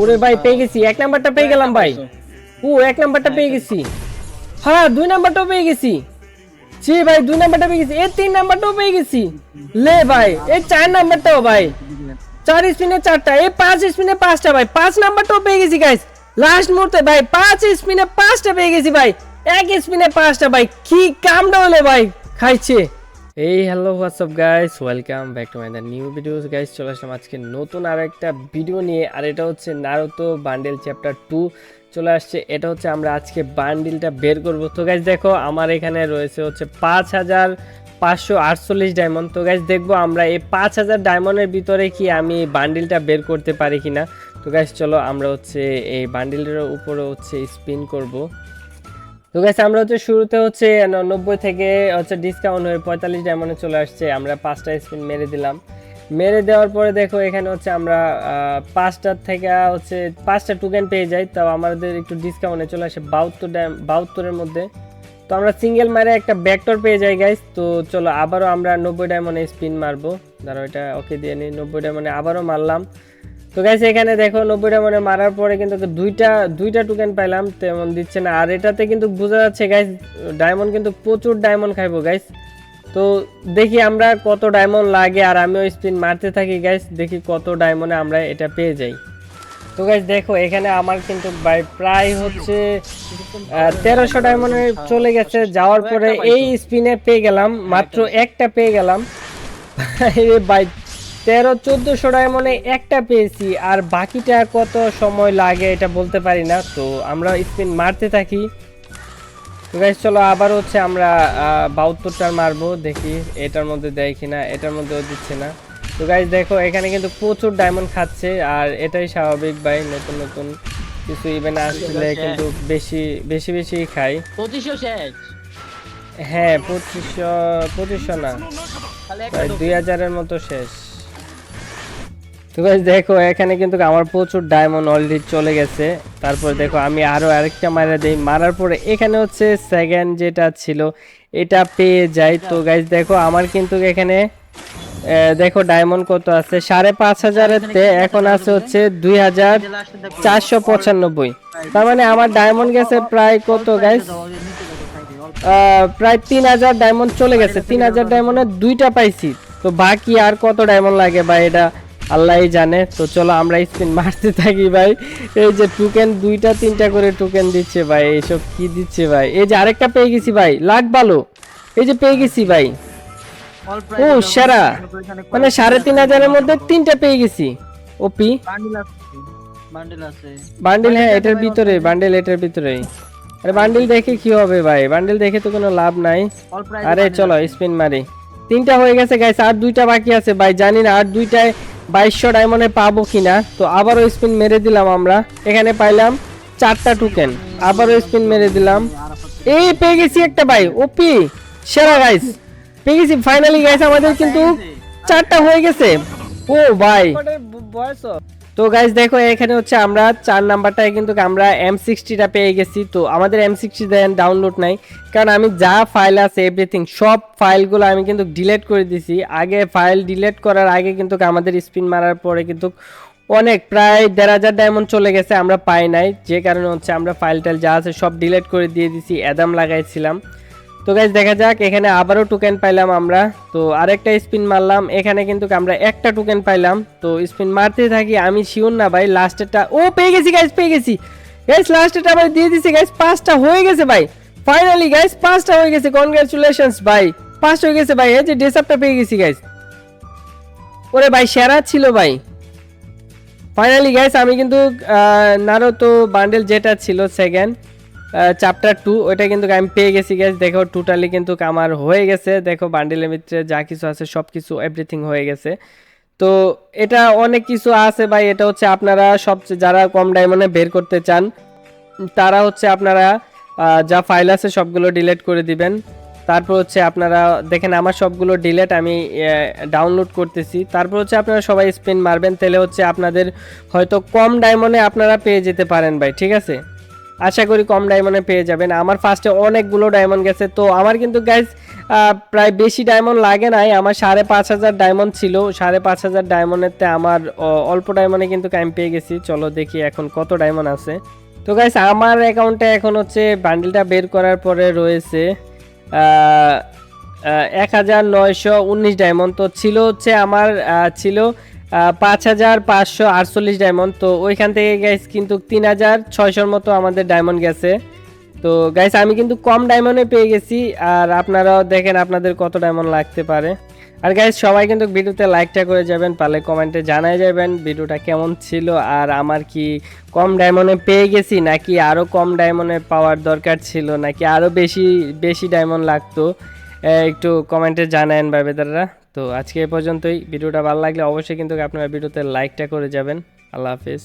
ওরে ভাই, পেয়ে গেছি। এক নাম্বারটা পেয়ে গেলাম ভাই। ও, এক নাম্বারটা পেয়ে গেছি। হ্যাঁ দুই নাম্বারটাও পেয়ে গেছি। জি ভাই, দুই নাম্বারটা পেয়ে গেছি। এ, তিন নাম্বারটাও পেয়ে গেছি। লে ভাই এই চার নাম্বারটাও ভাই। চার স্পিনে চারটা। এই পাঁচ স্পিনে পাঁচটা ভাই। পাঁচ নাম্বারটাও পেয়ে গেছি গাইস লাস্ট মুহূর্তে ভাই, পাঁচ স্পিনে পাঁচটা পেয়ে গেছি ভাই। এক স্পিনে পাঁচটা ভাই। কি কামটা হলো ভাই, খাইছে। এই hello WhatsApp guys welcome back to my the new videos guys চলে আসলাম আজকে নতুন আর একটা ভিডিও নিয়ে, আর এটা হচ্ছে নারুতো বান্ডেল চ্যাপ্টার টু চলে আসছে। এটা হচ্ছে আমরা আজকে বান্ডিলটা বের করব। তো গাইস দেখো, আমার এখানে রয়েছে হচ্ছে পাঁচ হাজার পাঁচশো আটচল্লিশ ডায়মন্ড তো গাইস দেখব আমরা এই পাঁচ হাজার ডায়মন্ডের ভিতরে কি আমি বান্ডিলটা বের করতে পারি কিনা। তো গাইস চলো আমরা হচ্ছে এই বান্ডিলের উপরে হচ্ছে স্পিন করব। তো গাইস আমরা হচ্ছে শুরুতে হচ্ছে নব্বই থেকে হচ্ছে ডিসকাউন্ট হয়ে পঁয়তাল্লিশ ডায়মন্ডে চলে আসছে। আমরা পাঁচটা স্পিন মেরে দিলাম। মেরে দেওয়ার পরে দেখো, এখানে হচ্ছে আমরা পাঁচটার থেকে হচ্ছে পাঁচটা টোকেন পেয়ে যাই। তাও আমাদের একটু ডিসকাউন্টে চলে আসে বাহাত্তর বাহাত্তরের মধ্যে। তো আমরা সিঙ্গেল মারে একটা ব্যাকটর পেয়ে যাই গাইস তো চলো, আবারও আমরা নব্বই ডায়মন্ডে স্পিন মারবো। ধরো এটা ওকে দিয়ে নিই নব্বই ডায়মন্ডে আবারও মারলাম। তো গাইস এখানে দেখো নব্বই ডায়মন্ডে মারার পরে কিন্তু দুইটা দুইটা টোকেন পাইলাম, তেমন দিচ্ছে না। আর এটাতে কিন্তু বোঝা যাচ্ছে গাইস ডায়মন্ড কিন্তু প্রচুর ডায়মন্ড খাইবো গাইস তো দেখি আমরা কত ডায়মন্ড লাগে আর আমিও স্পিন মারতে থাকি গাইস দেখি কত ডায়মন্ডে আমরা এটা পেয়ে যাই। তো গাইস দেখো এখানে আমার কিন্তু প্রায় হচ্ছে তেরোশো ডায়মন্ডে চলে গেছে। যাওয়ার পরে এই স্পিনে পেয়ে গেলাম, মাত্র একটা পেয়ে গেলাম। ভাই তেরো চোদ্দোশো ডায়মন্ডে একটা পেয়েছি আর বাকিটা কত সময় লাগে এটা বলতে পারি না। তো আমরা স্পিন মারতে থাকি। তো গাইস চলো আবার হচ্ছে আমরা বাহাত্তরটার মারবো দেখি এটার মধ্যে দেয় কিনা এটার মধ্যেও দিচ্ছে না। তো গাইস দেখো এখানে কিন্তু প্রচুর ডায়মন্ড খাচ্ছে আর এটাই স্বাভাবিক ভাই নতুন নতুন কিছু ইভেন্ট আসলে কিন্তু বেশি বেশি বেশি খাই। পঁচিশশো শেষ। হ্যাঁ পঁচিশশো পঁচিশশো না। দুই হাজারের মতো শেষ। তো guys, দেখো, এখানে কিন্তু আমার প্রচুর ডায়মন্ড অলরেডি চলে গেছে। তারপর দেখো, আমি আরও আরেকটা মারা দিই। মারার পরে এখানে হচ্ছে সেকেন্ড যেটা ছিল, এটা পেয়ে যাই। তো গাইজ দেখো, আমার কিন্তু এখানে দেখো ডায়মন্ড কত আছে? সাড়ে পাঁচ হাজারেতে এখন আছে হচ্ছে দুই হাজার চারশো পঁচানব্বই। তার মানে আমার ডায়মন্ড গেছে প্রায় কত গাইজ প্রায় তিন হাজার ডায়মন্ড চলে গেছে। তিন হাজার ডায়মন্ডে দুইটা পাইছি। তো বাকি আর কত ডায়মন্ড লাগে ভাই এটা? আল্লাহই জানে। তো চলো আমরা স্পিন মারতে থাকি ভাই। এই যে টোকেন দুইটা তিনটা করে টোকেন দিচ্ছে ভাই। এইসব কি দিচ্ছে ভাই? এই যে আরেকটা পেয়ে গেছি ভাই। লাখ ভালো এই যে পেয়ে গেছি ভাই। ও সেরা। মানে সাড়ে তিন হাজারের মধ্যে তিনটা পেয়ে গেছি। ওপি বান্ডেল বান্ডিল হ্যাঁ এটার ভিতরে বান্ডিল এটার ভিতরে আরে বান্ডিল দেখে কি হবে ভাই? বান্ডিল দেখে তো কোনো লাভ নাই। আরে চলো স্পিন মারি। তিনটা হয়ে গেছে গাইস আর দুইটা বাকি আছে ভাই। জানি না আর দুইটায় বাইশশো ডায়মন্ডে পাবো কিনা? তো আবারও স্পিন মেরে দিলাম আমরা। এখানে পাইলাম চারটা টুকেন আবারও স্পিন মেরে দিলাম। এই পেয়ে গেছি একটা ভাই ওপি সেরা গাইস পেয়ে গেছি ফাইনালি গাইস আমাদের কিন্তু চারটা হয়ে গেছে। ও ভাই। তো গাইজ দেখো, এখানে হচ্ছে আমরা চার নাম্বারটায় কিন্তু আমরা এম সিক্সটিটা পেয়ে গেছি। তো আমাদের এম সিক্সটি ডাউনলোড নাই। কারণ আমি যা ফাইল আছে এভরিথিং সব ফাইলগুলো আমি কিন্তু ডিলেট করে দিছি। আগে ফাইল ডিলেট করার আগে কিন্তু আমাদের স্পিন মারার পরে কিন্তু অনেক, প্রায় দেড় হাজার ডায়মন্ড চলে গেছে, আমরা পাই নাই। যে কারণে হচ্ছে আমরা ফাইল টাইল যা আছে সব ডিলেট করে দিয়ে দিছি অ্যাদাম লাগাইছিলাম। তো গাইজ দেখা যাক, এখানে আবারও টোকেন পাইলাম আমরা। তো আরেকটা স্পিন মারলাম, এখানে কিন্তু আমরা একটা টোকেন পাইলাম। তো স্পিন মারতে থাকি, আমি শিওর না ভাই লাস্টেরটা ও পেয়ে গেছি গাইজ পেয়ে গেছি। গাইজ লাস্টেরটা আবার দিয়ে দিছি গাইজ পাঁচটা হয়ে গেছে ভাই। ফাইনালি গাইজ পাঁচটা হয়ে গেছে কনগ্রাচুলেশনস ভাই, পাঁচটা হয়ে গেছে ভাই, এই যে ডেসআপটা পেয়ে গেছি গাইজ ওরে ভাই, সেরা ছিল ভাই। ফাইনালি গাইস আমি কিন্তু নারো তো বান্ডেল যেটা ছিল সেকেন্ড চ্যাপ্টার টু ওইটা কিন্তু আমি পেয়ে গেছি গ্যাস দেখো টোটালি কিন্তু আমার হয়ে গেছে। দেখো বান্ডেলের ভিতরে যা কিছু আছে সব কিছু এভরিথিং হয়ে গেছে। তো এটা অনেক কিছু আছে ভাই। এটা হচ্ছে আপনারা সবচেয়ে যারা কম ডায়মন্ডে বের করতে চান, তারা হচ্ছে আপনারা যা ফাইল আছে সবগুলো ডিলিট করে দিবেন। তারপর হচ্ছে আপনারা, দেখেন আমার সবগুলো ডিলেট আমি ডাউনলোড করতেছি। তারপর হচ্ছে আপনারা সবাই স্পিন মারবেন, তাহলে হচ্ছে আপনাদের হয়তো কম ডায়মন্ডে আপনারা পেয়ে যেতে পারেন ভাই, ঠিক আছে? আশা করি কম ডায়মন্ডে পেয়ে যাবেন। আমার ফার্স্টে অনেকগুলো ডায়মন্ড গেছে। তো আমার কিন্তু গাইজ প্রায় বেশি ডায়মন্ড লাগে নাই। আমার সাড়ে পাঁচ হাজার ডায়মন্ড ছিল। সাড়ে পাঁচ হাজার ডায়মন্ডেতে আমার অল্প ডায়মন্ডে কিন্তু আমি পেয়ে গেছি। চলো দেখি এখন কত ডায়মন্ড আছে। তো গাইস আমার অ্যাকাউন্টে এখন হচ্ছে বান্ডিলটা বের করার পরে রয়েছে এক হাজার নয়শো উনিশ ডায়মন্ড তো ছিল হচ্ছে আমার ছিল পাঁচ হাজার পাঁচশো আটচল্লিশ ডায়মন্ড তো ওইখান থেকে গাইস কিন্তু তিন হাজার ছয়শোর মতো আমাদের ডায়মন্ড গেছে। তো গাইস আমি কিন্তু কম ডায়মন্ডে পেয়ে গেছি, আর আপনারাও দেখেন আপনাদের কত ডায়মন্ড লাগতে পারে। আর গাইস সবাই কিন্তু ভিডিওতে লাইকটা করে যাবেন, পারলে কমেন্টে জানাই যাবেন ভিডিওটা কেমন ছিল, আর আমার কি কম ডায়মন্ডে পেয়ে গেছি, নাকি আরও কম ডায়মন্ডে পাওয়ার দরকার ছিল, নাকি আরও বেশি বেশি ডায়মন্ড লাগতো? একটু কমেন্টে জানায়েন বেদাররা তো আজকে এ পর্যন্তই। ভিডিওটা ভালো লাগলে অবশ্যই কিন্তু আপনারা ভিডিওতে লাইকটা করে যাবেন। আল্লাহ হাফিজ।